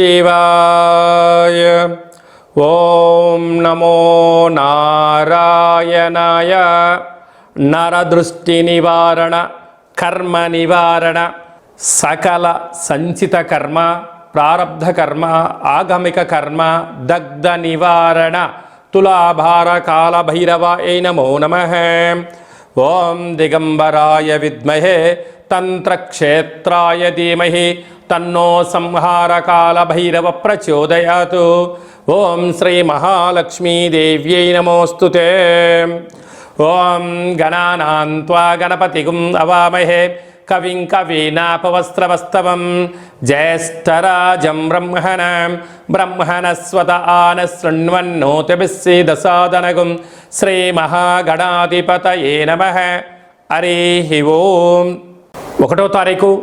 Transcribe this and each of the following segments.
శివాయ ఓం నమో నారాయణాయ నరదృష్టి నివారణ కర్మ నివారణ సకల సంచిత కర్మ ప్రారబ్ధ కర్మ ఆగమిక కర్మ దగ్ధ నివారణ తులాభార కాల భైరవ ఏ నమో నమ ఓం దిగంబరాయ విద్మహే తంత్రక్షేత్రాయ ధీమహి తన్నో సంహార కాల భైరవ ప్రచోదయాత్ ఓం శ్రీ మహాలక్ష్మీదేవ్యై నమోస్తుతే ఓం గణానాన్వా గణపతి అవామహే. కవిం కవీనాపవస్త్రవస్తవం. జ్యేష్ఠరాజం బ్రహ్మణ. బ్రహ్మణస్వత ఆన శృణ్వన్నోతిభిస్సేదసాదనగుం శ్రీమహాగణాధిపతయే నమ. హరి ఓం. ఒకటో తారీఖు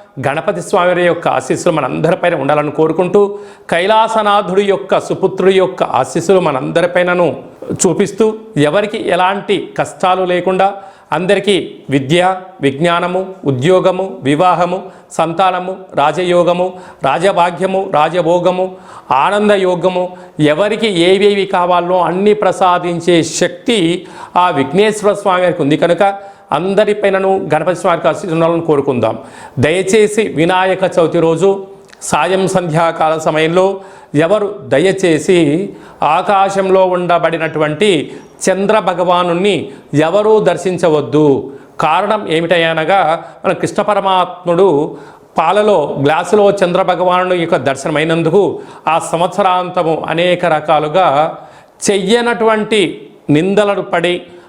గణపతి స్వామి యొక్క ఆశీస్సులు మనందరిపైన ఉండాలని కోరుకుంటూ కైలాసనాథుడి యొక్క సుపుత్రుడి యొక్క ఆశీస్సులు మనందరిపైనను చూపిస్తూ ఎవరికి ఎలాంటి కష్టాలు లేకుండా అందరికీ విద్య విజ్ఞానము ఉద్యోగము వివాహము సంతానము రాజయోగము రాజభాగ్యము రాజభోగము ఆనందయోగము ఎవరికి ఏవేవి కావాలో అన్ని ప్రసాదించే శక్తి ఆ విఘ్నేశ్వర స్వామి వారికి ఉంది. కనుక అందరిపైనను గణపతి స్వామికి ఆశీర్వాదాలను కోరుకుందాం. దయచేసి వినాయక చవితి రోజు సాయం సంధ్యాకాల సమయంలో ఎవరు దయచేసి ఆకాశంలో ఉండబడినటువంటి చంద్ర భగవాను ఎవరూ దర్శించవద్దు. కారణం ఏమిటనగా మన కృష్ణ పరమాత్ముడు పాలలో గ్లాసులో చంద్ర భగవాను యొక్క దర్శనమైనందుకు ఆ సంవత్సరాంతము అనేక రకాలుగా చెయ్యనటువంటి నిందలను పడి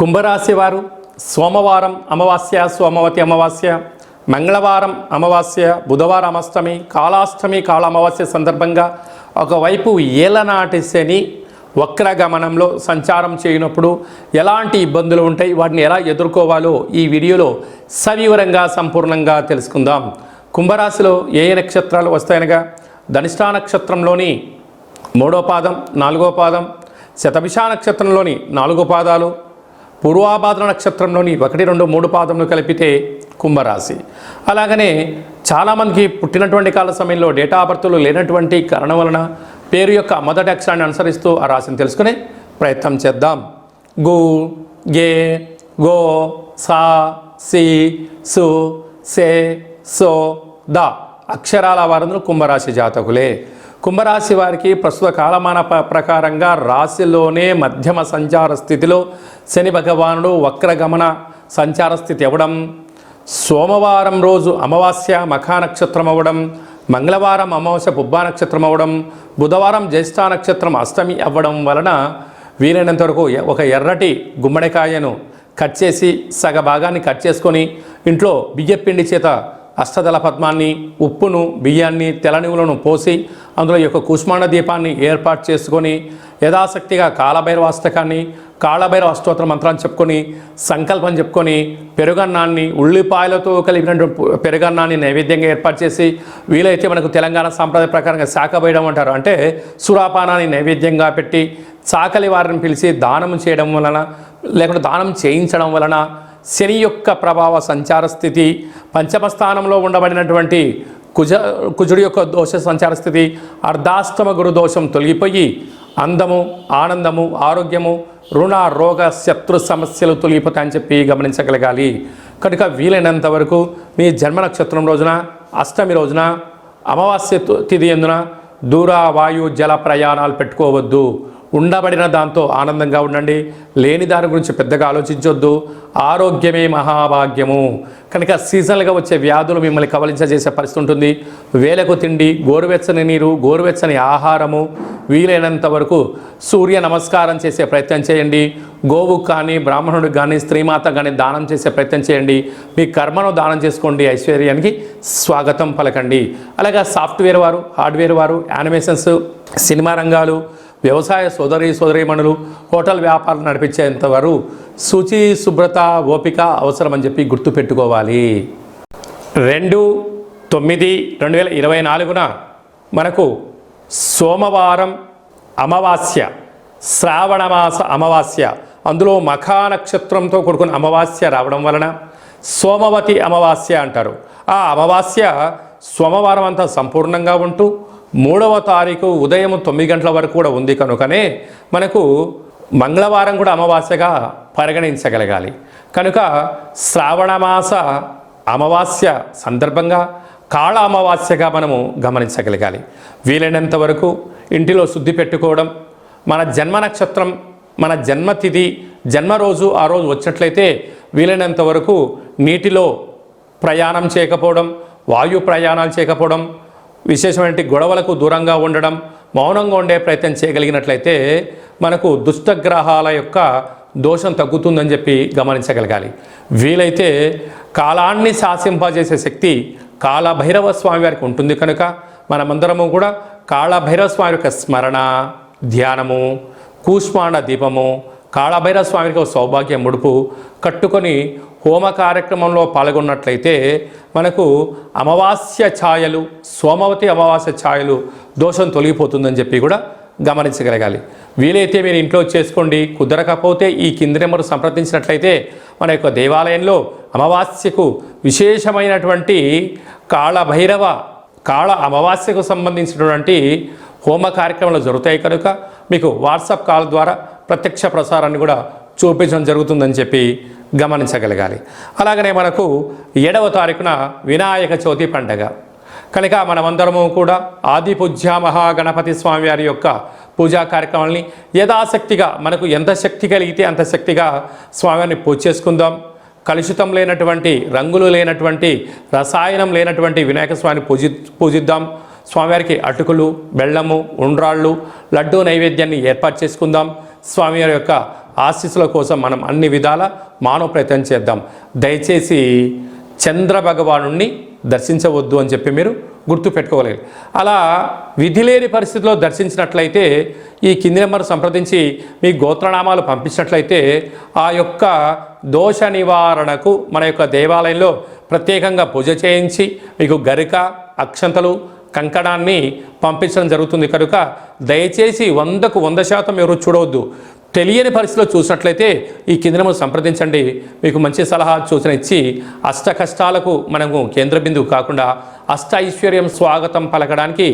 కుంభరాశి వారు సోమవారం అమావాస్య సోమవతి అమావాస్య మంగళవారం అమావాస్య బుధవారం అష్టమి కాళాష్టమి కాళ అమావాస్య సందర్భంగా ఒకవైపు ఏలనాటి శని వక్రగమనంలో సంచారం చేయనప్పుడు ఎలాంటి ఇబ్బందులు ఉంటాయి వాటిని ఎలా ఎదుర్కోవాలో ఈ వీడియోలో సవివరంగా సంపూర్ణంగా తెలుసుకుందాం. కుంభరాశిలో ఏ ఏ నక్షత్రాలు వస్తాయనగా ధనిష్టా నక్షత్రంలోని మూడో పాదం నాలుగో పాదం శతభిషా నక్షత్రంలోని నాలుగో పాదాలు పూర్వాభాద్ర నక్షత్రంలోని ఒకటి రెండు మూడు పాదములు కలిపితే కుంభరాశి. అలాగనే చాలామందికి పుట్టినటువంటి కాల సమయంలో డేటా బర్త్లు లేనటువంటి కారణం వలన పేరు యొక్క మొదటి అక్షరాన్ని అనుసరిస్తూ ఆ రాశిని తెలుసుకునే ప్రయత్నం చేద్దాం. గు గే గో సా సి సు సే సో ద అక్షరాల వారందరూ కుంభరాశి జాతకులే. కుంభరాశి వారికి ప్రస్తుత కాలమాన ప- ప్రకారంగా రాశిలోనే మధ్యమ సంచార స్థితిలో శని భగవానుడు వక్రగమన సంచార స్థితి అవ్వడం సోమవారం రోజు అమావాస్య మఖా నక్షత్రం అవ్వడం మంగళవారం అమావాస్య పుబ్బా నక్షత్రం అవ్వడం బుధవారం జ్యేష్ఠ నక్షత్రం అష్టమి అవ్వడం వలన వీలైనంత వరకు ఒక ఎర్రటి గుమ్మడికాయను కట్ చేసి సగ భాగాన్ని కట్ చేసుకొని ఇంట్లో బియ్యపిండి చేత అష్టదళ పద్మాన్ని ఉప్పును బియ్యాన్ని తెలనివులను పోసి అందులో యొక్క కుష్మాండ దీపాన్ని ఏర్పాటు చేసుకొని యథాశక్తిగా కాలభైరవాస్తకాన్ని కాళభైరవ అష్టోత్తర మంత్రాన్ని చెప్పుకొని సంకల్పం చెప్పుకొని పెరుగన్నాన్ని ఉల్లిపాయలతో కలిపినటువంటి పెరుగన్నాన్ని నైవేద్యంగా ఏర్పాటు చేసి వీలైతే మనకు తెలంగాణ సాంప్రదాయ ప్రకారంగా శాఖ వేయడం అంటారు. అంటే సురాపానాన్ని నైవేద్యంగా పెట్టి చాకలి వారిని పిలిచి దానం చేయడం వలన లేకుంటే దానం చేయించడం వలన శని యొక్క ప్రభావ సంచార స్థితి పంచమ స్థానంలో ఉండబడినటువంటి కుజ కుజుడి యొక్క దోష సంచార స్థితి అర్ధాష్టమ గురు దోషం తొలగిపోయి అందము ఆనందము ఆరోగ్యము రుణ రోగ శత్రు సమస్యలు తొలగిపోతాయని చెప్పి గమనించగలగాలి. కనుక వీలైనంత వరకు మీ జన్మ నక్షత్రం రోజున అష్టమి రోజున అమావాస్య తిథి ఎందున దూర వాయు జల ప్రయాణాలు పెట్టుకోవద్దు. ఉండబడిన దాంతో ఆనందంగా ఉండండి. లేని దాని గురించి పెద్దగా ఆలోచించొద్దు. ఆరోగ్యమే మహాభాగ్యము. కనుక సీజనల్గా వచ్చే వ్యాధులు మిమ్మల్ని కవలించజేసే పరిస్థితి ఉంటుంది. వేలకు తిండి గోరువెచ్చని నీరు గోరువెచ్చని ఆహారము వీలైనంత వరకు సూర్య నమస్కారం చేసే ప్రయత్నం చేయండి. గోవు కానీ బ్రాహ్మణుడికి కానీ స్త్రీమాత కానీ దానం చేసే ప్రయత్నం చేయండి. మీ కర్మను దానం చేసుకోండి ఐశ్వర్యానికి స్వాగతం పలకండి. అలాగే సాఫ్ట్వేర్ వారు హార్డ్వేర్ వారు యానిమేషన్స్ సినిమా రంగాలు వ్యవసాయ సోదరి సోదరీమణులు హోటల్ వ్యాపారం నడిపించేంత వారు శుచి శుభ్రత ఓపిక అవసరమని చెప్పి గుర్తుపెట్టుకోవాలి రెండు తొమ్మిది రెండు వేల ఇరవై నాలుగున మనకు సోమవారం అమావాస్య శ్రావణమాస అమావాస్య. అందులో మఖా నక్షత్రంతో కూడుకున్న అమావాస్య రావడం వలన సోమవతి అమావాస్య అంటారు. ఆ అమావాస్య సోమవారం అంతా సంపూర్ణంగా ఉంటూ మూడవ తారీఖు ఉదయం తొమ్మిది గంటల వరకు కూడా ఉంది కనుకనే మనకు మంగళవారం కూడా అమావాస్యగా పరిగణించగలగాలి. కనుక శ్రావణమాస అమావాస్య సందర్భంగా కాళ అమావాస్యగా మనము గమనించగలగాలి. వీలైనంత వరకు ఇంటిలో శుద్ధి పెట్టుకోవడం మన జన్మ నక్షత్రం మన జన్మతిథి జన్మరోజు ఆ రోజు వచ్చినట్లయితే వీలైనంత వరకు నీటిలో ప్రయాణం చేయకపోవడం వాయు ప్రయాణాలు చేయకపోవడం విశేషమైన గొడవలకు దూరంగా ఉండడం మౌనంగా ఉండే ప్రయత్నం చేయగలిగినట్లయితే మనకు దుష్టగ్రహాల యొక్క దోషం తగ్గుతుందని చెప్పి గమనించగలగాలి. వీలైతే కాలాన్ని శాసింపజేసే శక్తి కాళభైరవ స్వామి వారికి ఉంటుంది కనుక మనమందరము కూడా కాళభైరవ స్వామి యొక్క స్మరణ ధ్యానము కూష్మాండ దీపము కాళభైరవ స్వామికి ఒక సౌభాగ్య ముడుపు కట్టుకొని హోమ కార్యక్రమంలో పాల్గొన్నట్లయితే మనకు అమావాస్య ఛాయలు సోమవతి అమావాస్య ఛాయలు దోషం తొలగిపోతుందని చెప్పి కూడా గమనించగలగాలి. వీలైతే మీరు ఇంట్లో చేసుకోండి కుదరకపోతే ఈ కింది నెంబర్ సంప్రదించినట్లయితే మన యొక్క దేవాలయంలో అమావాస్యకు విశేషమైనటువంటి కాళభైరవ కాళ అమావాస్యకు సంబంధించినటువంటి హోమ కార్యక్రమాలు జరుగుతాయి కనుక మీకు వాట్సాప్ కాల్ ద్వారా ప్రత్యక్ష ప్రసారాన్ని కూడా చూపించడం జరుగుతుందని చెప్పి గమనించగలగాలి. అలాగనే మనకు ఏడవ తారీఖున వినాయక చవితి పండగ. కనుక మనమందరము కూడా ఆదిపూజ్య మహాగణపతి స్వామివారి యొక్క పూజా కార్యక్రమాలని యథాశక్తిగా మనకు ఎంత శక్తి కలిగితే అంత శక్తిగా స్వామివారిని పూజ చేసుకుందాం. కలుషితం లేనటువంటి రంగులు లేనటువంటి రసాయనం లేనటువంటి వినాయక స్వామిని పూజి పూజిద్దాం. స్వామివారికి అటుకులు బెల్లము ఉండ్రాళ్ళు లడ్డూ నైవేద్యాన్ని ఏర్పాటు చేసుకుందాం. స్వామివారి యొక్క ఆశీస్సుల కోసం మనం అన్ని విధాల మానవ ప్రయత్నం చేద్దాం. దయచేసి చంద్ర భగవానుణ్ణి దర్శించవద్దు అని చెప్పి మీరు గుర్తు అలా విధి లేని పరిస్థితిలో దర్శించినట్లయితే ఈ కింది నెంబర్ సంప్రదించి మీ గోత్రనామాలు పంపించినట్లయితే ఆ యొక్క దోష నివారణకు మన యొక్క దేవాలయంలో ప్రత్యేకంగా పూజ చేయించి మీకు గరిక అక్షంతలు కంకణాన్ని పంపించడం జరుగుతుంది కనుక దయచేసి వందకు వంద శాతం ఎవరు చూడవద్దు. తెలియని పరిస్థితిలో చూసినట్లయితే ఈ కేంద్రము సంప్రదించండి. మీకు మంచి సలహా సూచన ఇచ్చి అష్ట కష్టాలకు మనము కేంద్ర బిందువు కాకుండా అష్ట ఐశ్వర్యం స్వాగతం పలకడానికి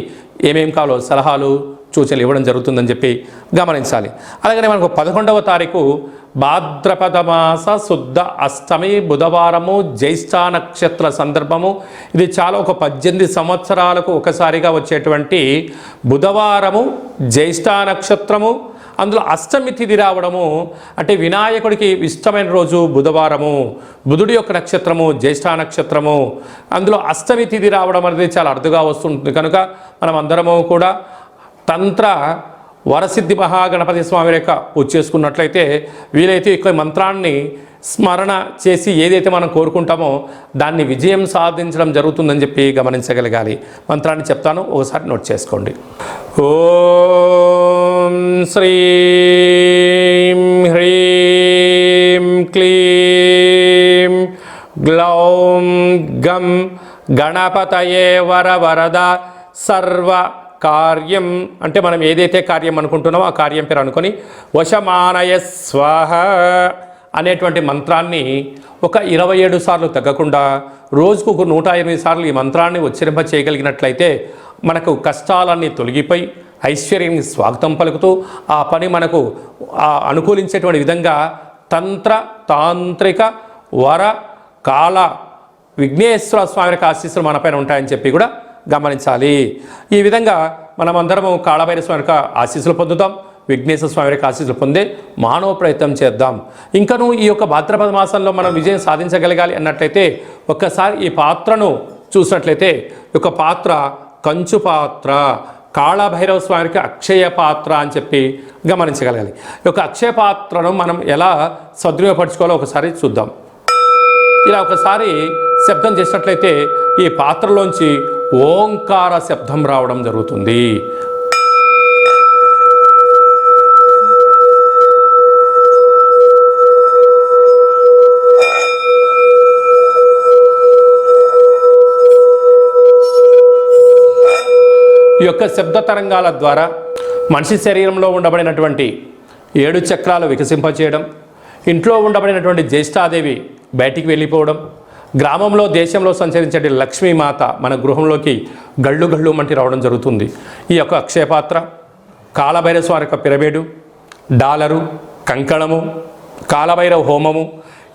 ఏమేం కావాలో సలహాలు సూచనలు ఇవ్వడం జరుగుతుందని చెప్పి గమనించాలి. అలాగనే మనకు పదకొండవ తారీఖు భాద్రపద మాస శుద్ధ అష్టమి బుధవారము జ్యేష్ఠ నక్షత్ర సందర్భము. ఇది చాలా ఒక పద్దెనిమిది సంవత్సరాలకు ఒకసారిగా వచ్చేటువంటి బుధవారము జ్యేష్ఠ నక్షత్రము అందులో అష్టమి తిథి రావడము అంటే వినాయకుడికి ఇష్టమైన రోజు బుధవారము బుధుడి యొక్క నక్షత్రము జ్యేష్ఠ నక్షత్రము. అందులో అష్టమి తిథి రావడం అనేది చాలా అరుదుగా వస్తుంటుంది. కనుక మనం అందరము కూడా తంత్ర వరసిద్ధి మహాగణపతి స్వామి యొక్క పూజ చేసుకున్నట్లయితే వీలైతే ఈ మంత్రాన్ని స్మరణ చేసి ఏదైతే మనం కోరుకుంటామో దాన్ని విజయం సాధించడం జరుగుతుందని చెప్పి గమనించగలగాలి. మంత్రాన్ని చెప్తాను ఒకసారి నోట్ చేసుకోండి. ఓం శ్రీం హ్రీం క్లీం గ్లౌం గం గణపతయే వర వరద సర్వ కార్యం. అంటే మనం ఏదైతే కార్యం అనుకుంటున్నామో ఆ కార్యం పేరు అనుకొని వశమానయ స్వాహ. అనేటువంటి మంత్రాన్ని ఒక ఇరవై ఏడు సార్లు తగ్గకుండా రోజుకు ఒక నూట ఎనిమిది సార్లు ఈ మంత్రాన్ని ఉచ్చరింప చేయగలిగినట్లయితే మనకు కష్టాలన్నీ తొలగిపోయి ఐశ్వర్యానికి స్వాగతం పలుకుతూ ఆ పని మనకు అనుకూలించేటువంటి విధంగా తంత్ర తాంత్రిక వర కాల విఘ్నేశ్వర స్వామి యొక్క ఆశీస్సులు మనపైన ఉంటాయని చెప్పి కూడా గమనించాలి. ఈ విధంగా మనమందరము కాళభైర స్వామి యొక్క ఆశీస్సులు పొందుతాం. విఘ్నేశ్వర స్వామి వారికి ఆశీస్సులు పొందే మానవ ప్రయత్నం చేద్దాం. ఇంకను ఈ యొక్క భాద్రపద మాసంలో మనం విజయం సాధించగలగాలి అన్నట్లయితే ఒక్కసారి ఈ పాత్రను చూసినట్లయితే ఒక యొక్క పాత్ర కంచు పాత్ర కాళభైరవ స్వామికి అక్షయ పాత్ర అని చెప్పి గమనించగలగాలి. ఈ యొక్క అక్షయ పాత్రను మనం ఎలా సద్వినియోగపరచుకోవాలో ఒకసారి చూద్దాం. ఇలా ఒకసారి శబ్దం చేసినట్లయితే ఈ పాత్రలోంచి ఓంకార శబ్దం రావడం జరుగుతుంది. ఈ యొక్క శబ్ద తరంగాల ద్వారా మనిషి శరీరంలో ఉండబడినటువంటి ఏడు చక్రాలు వికసింపచేయడం ఇంట్లో ఉండబడినటువంటి జ్యేష్ఠాదేవి బయటికి వెళ్ళిపోవడం గ్రామంలో దేశంలో సంచరించే లక్ష్మీమాత మన గృహంలోకి గళ్ళు గళ్ళు మంటి రావడం జరుగుతుంది. ఈ యొక్క అక్షయపాత్ర కాలభైరస్వారి యొక్క పిరమిడు డాలరు కంకణము కాలభైరవ హోమము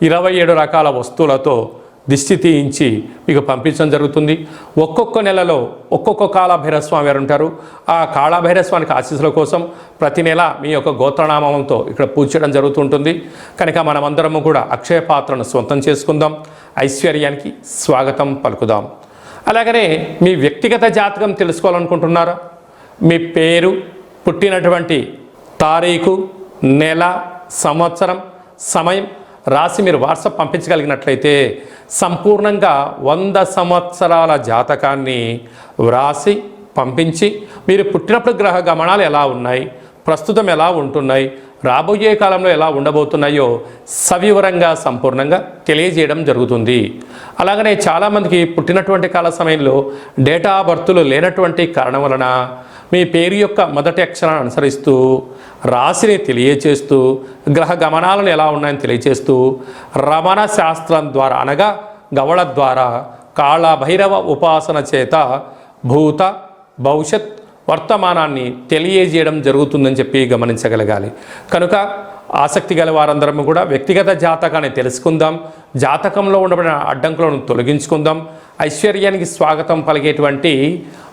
ఇరవై ఏడు రకాల వస్తువులతో దిష్టి తీయించి మీకు పంపించడం జరుగుతుంది. ఒక్కొక్క నెలలో ఒక్కొక్క కాళభైరస్వామి వారు ఉంటారు. ఆ కాళభైరస్వామికి ఆశీస్సుల కోసం ప్రతి నెల మీ యొక్క గోత్రనామంతో ఇక్కడ పూజ చేయడం జరుగుతుంటుంది. కనుక మనమందరము కూడా అక్షయ పాత్రను సొంతం చేసుకుందాం. ఐశ్వర్యానికి స్వాగతం పలుకుదాం. అలాగనే మీ వ్యక్తిగత జాతకం తెలుసుకోవాలనుకుంటున్నారా? మీ పేరు పుట్టినటువంటి తారీఖు నెల సంవత్సరం సమయం రాసి మీరు వాట్సాప్ పంపించగలిగినట్లయితే సంపూర్ణంగా వంద సంవత్సరాల జాతకాన్ని వ్రాసి పంపించి మీరు పుట్టినప్పుడు గ్రహ గమనాలు ఎలా ఉన్నాయి ప్రస్తుతం ఎలా ఉంటున్నాయి రాబోయే కాలంలో ఎలా ఉండబోతున్నాయో సవివరంగా సంపూర్ణంగా తెలియజేయడం జరుగుతుంది. అలాగనే చాలామందికి పుట్టినటువంటి కాల సమయంలో డేటా బర్తులు లేనటువంటి కారణం వలన మీ పేరు యొక్క మొదటి అక్షరాన్ని అనుసరిస్తూ రాశిని తెలియచేస్తూ గ్రహ గమనాలను ఎలా ఉన్నాయని తెలియచేస్తూ రమణ శాస్త్రం ద్వారా అనగా గవళ ద్వారా కాళభైరవ ఉపాసన చేత భూత భవిష్యత్ వర్తమానాన్ని తెలియజేయడం జరుగుతుందని చెప్పి గమనించగలగాలి. కనుక ఆసక్తి గల వారందరం కూడా వ్యక్తిగత జాతకాన్ని తెలుసుకుందాం జాతకంలో ఉండబడిన అడ్డంకులను తొలగించుకుందాం ఐశ్వర్యానికి స్వాగతం పలిగేటువంటి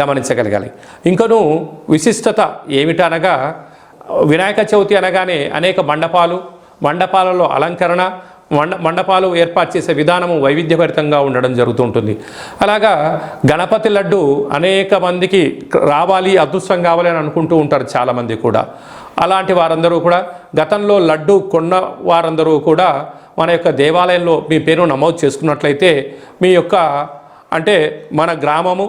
గమనించగలగాలి. ఇంకనూ విశిష్టత ఏమిటనగా వినాయక చవితి అనగానే అనేక మండపాలు మండపాలలో అలంకరణ మండ మండపాలు ఏర్పాటు చేసే విధానము వైవిధ్యభరితంగా ఉండడం జరుగుతుంటుంది. అలాగా గణపతి లడ్డు అనేక మందికి రావాలి అదృష్టం కావాలి అని అనుకుంటూ ఉంటారు చాలామంది కూడా. అలాంటి వారందరూ కూడా గతంలో లడ్డు కొన్న వారందరూ కూడా మన యొక్క దేవాలయంలో మీ పేరు నమోదు చేసుకున్నట్లయితే మీ యొక్క అంటే మన గ్రామము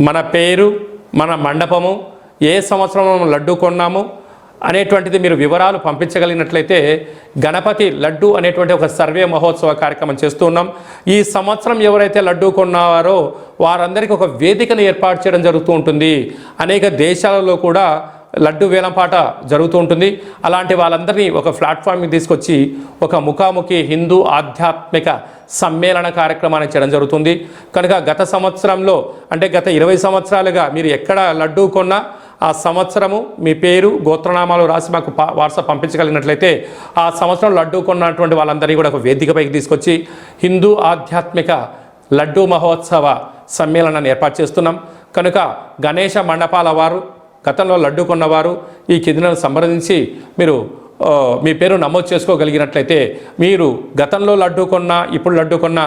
మన పేరు మన మండపము ఏ సంవత్సరం లడ్డు కొన్నాము అనేటువంటిది మీరు వివరాలు పంపించగలిగినట్లయితే గణపతి లడ్డు అనేటువంటి ఒక సర్వే మహోత్సవ కార్యక్రమం చేస్తూ ఉన్నాం. ఈ సంవత్సరం ఎవరైతే లడ్డు కొన్నారో వారందరికీ ఒక వేదికను ఏర్పాటు చేయడం జరుగుతూ ఉంటుంది. అనేక దేశాలలో కూడా లడ్డు వేలంపాట జరుగుతూ ఉంటుంది. అలాంటి వాళ్ళందరినీ ఒక ప్లాట్ఫామ్కి తీసుకొచ్చి ఒక ముఖాముఖి హిందూ ఆధ్యాత్మిక సమ్మేళన కార్యక్రమాన్ని చేయడం జరుగుతుంది. కనుక గత సంవత్సరంలో అంటే గత ఇరవై సంవత్సరాలుగా మీరు ఎక్కడ లడ్డు కొన్నా ఆ సంవత్సరము మీ పేరు గోత్రనామాలు రాసి మాకు వాట్సాప్ పంపించగలిగినట్లయితే ఆ సంవత్సరం లడ్డు కొన్నటువంటి వాళ్ళందరినీ కూడా ఒక వేదికపైకి తీసుకొచ్చి హిందూ ఆధ్యాత్మిక లడ్డు మహోత్సవ సమ్మేళనాన్ని ఏర్పాటు చేస్తున్నాం. కనుక గణేష మండపాల వారు గతంలో లడ్డు కొన్నవారు ఈ కిందను సంప్రదించి మీరు మీ పేరు నమోదు చేసుకోగలిగినట్లయితే మీరు గతంలో లడ్డు కొన్న ఇప్పుడు లడ్డు కొన్న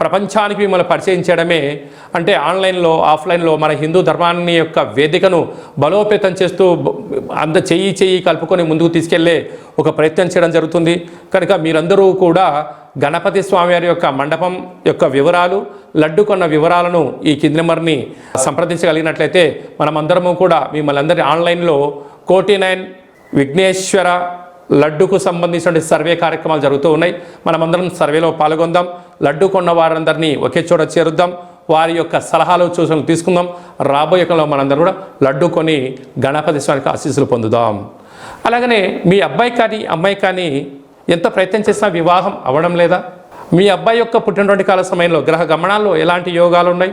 ప్రపంచానికి మిమ్మల్ని పరిచయం చేయడమే అంటే ఆన్లైన్లో ఆఫ్లైన్లో మన హిందూ ధర్మాన్ని యొక్క వేదికను బలోపేతం చేస్తూ అంత చెయ్యి చెయ్యి కలుపుకొని ముందుకు తీసుకెళ్ళే ఒక ప్రయత్నం చేయడం జరుగుతుంది. కనుక మీరందరూ కూడా గణపతి స్వామివారి యొక్క మండపం యొక్క వివరాలు లడ్డు కొన్న వివరాలను ఈ కింది నెంబర్ని సంప్రదించగలిగినట్లయితే మనమందరము కూడా మిమ్మల్ని అందరి ఆన్లైన్లో కోటి నైన్ విఘ్నేశ్వర లడ్డుకు సంబంధించిన సర్వే కార్యక్రమాలు జరుగుతూ ఉన్నాయి. మనమందరం సర్వేలో పాల్గొందాం. లడ్డు కొన్న వారందరినీ ఒకే చోట చేరుద్దాం. వారి యొక్క సలహాలు సూచనలు తీసుకుందాం. రాబోయే కాలంలో మనందరం కూడా లడ్డు కొని గణపతి స్వామికి ఆశీస్సులు పొందుదాం. అలాగనే మీ అబ్బాయి కానీ అమ్మాయి కానీ ఎంత ప్రయత్నం చేసినా వివాహం అవ్వడం లేదా? మీ అబ్బాయి యొక్క పుట్టినటువంటి కాల సమయంలో గ్రహ గమనాల్లో ఎలాంటి యోగాలు ఉన్నాయి?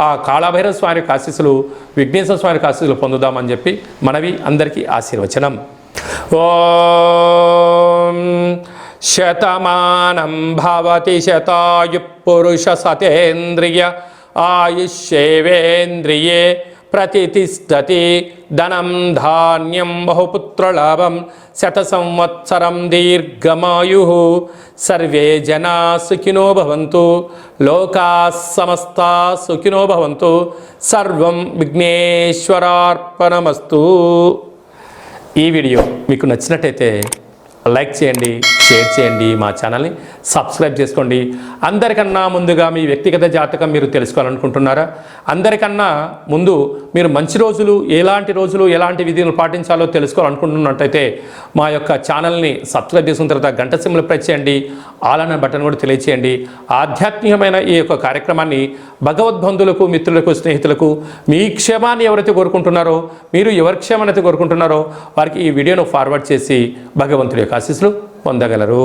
ఆ కాళభైరవ స్వామి యొక్క ఆశీస్సులు విఘ్నేశ్వర స్వామి యొక్క ఆశీస్సులు పొందుదామని చెప్పి మనవి అందరికీ ఆశీర్వచనం. ఓం శతమానం భవతి శతాయు పురుష సతేంద్రియ ఆయుష్యేవేంద్రియే ప్రతిష్టతి ధనం ధాన్యం బహుపుత్రలాభం శత సంవత్సరం దీర్ఘమాయు. సర్వే జనా సుఖినో భవంతు లోకా సమస్త సుఖినో భవంతు సర్వం విఘ్నేశ్వరార్పణమస్తు. ఈ వీడియో మీకు నచ్చినట్టయితే లైక్ చేయండి షేర్ చేయండి మా ఛానల్ని సబ్స్క్రైబ్ చేసుకోండి. అందరికన్నా ముందుగా మీ వ్యక్తిగత జాతకం మీరు తెలుసుకోవాలనుకుంటున్నారా? అందరికన్నా ముందు మీరు మంచి రోజులు ఎలాంటి రోజులు ఎలాంటి విధులు పాటించాలో తెలుసుకోవాలనుకుంటున్నట్టయితే మా యొక్క ఛానల్ని సబ్స్క్రైబ్ చేసుకున్న తర్వాత గంట సింబల్ ప్రెస్ చేయండి. ఆల్ అనే బటన్ కూడా తెలియచేయండి. ఆధ్యాత్మికమైన ఈ యొక్క కార్యక్రమాన్ని భగవద్బంధులకు మిత్రులకు స్నేహితులకు మీ క్షేమాన్ని ఎవరైతే కోరుకుంటున్నారో మీరు ఎవరి క్షేమాన్ని అయితే కోరుకుంటున్నారో వారికి ఈ వీడియోను ఫార్వర్డ్ చేసి భగవంతుడి యొక్క ఆశీస్సులు పొందగలరు.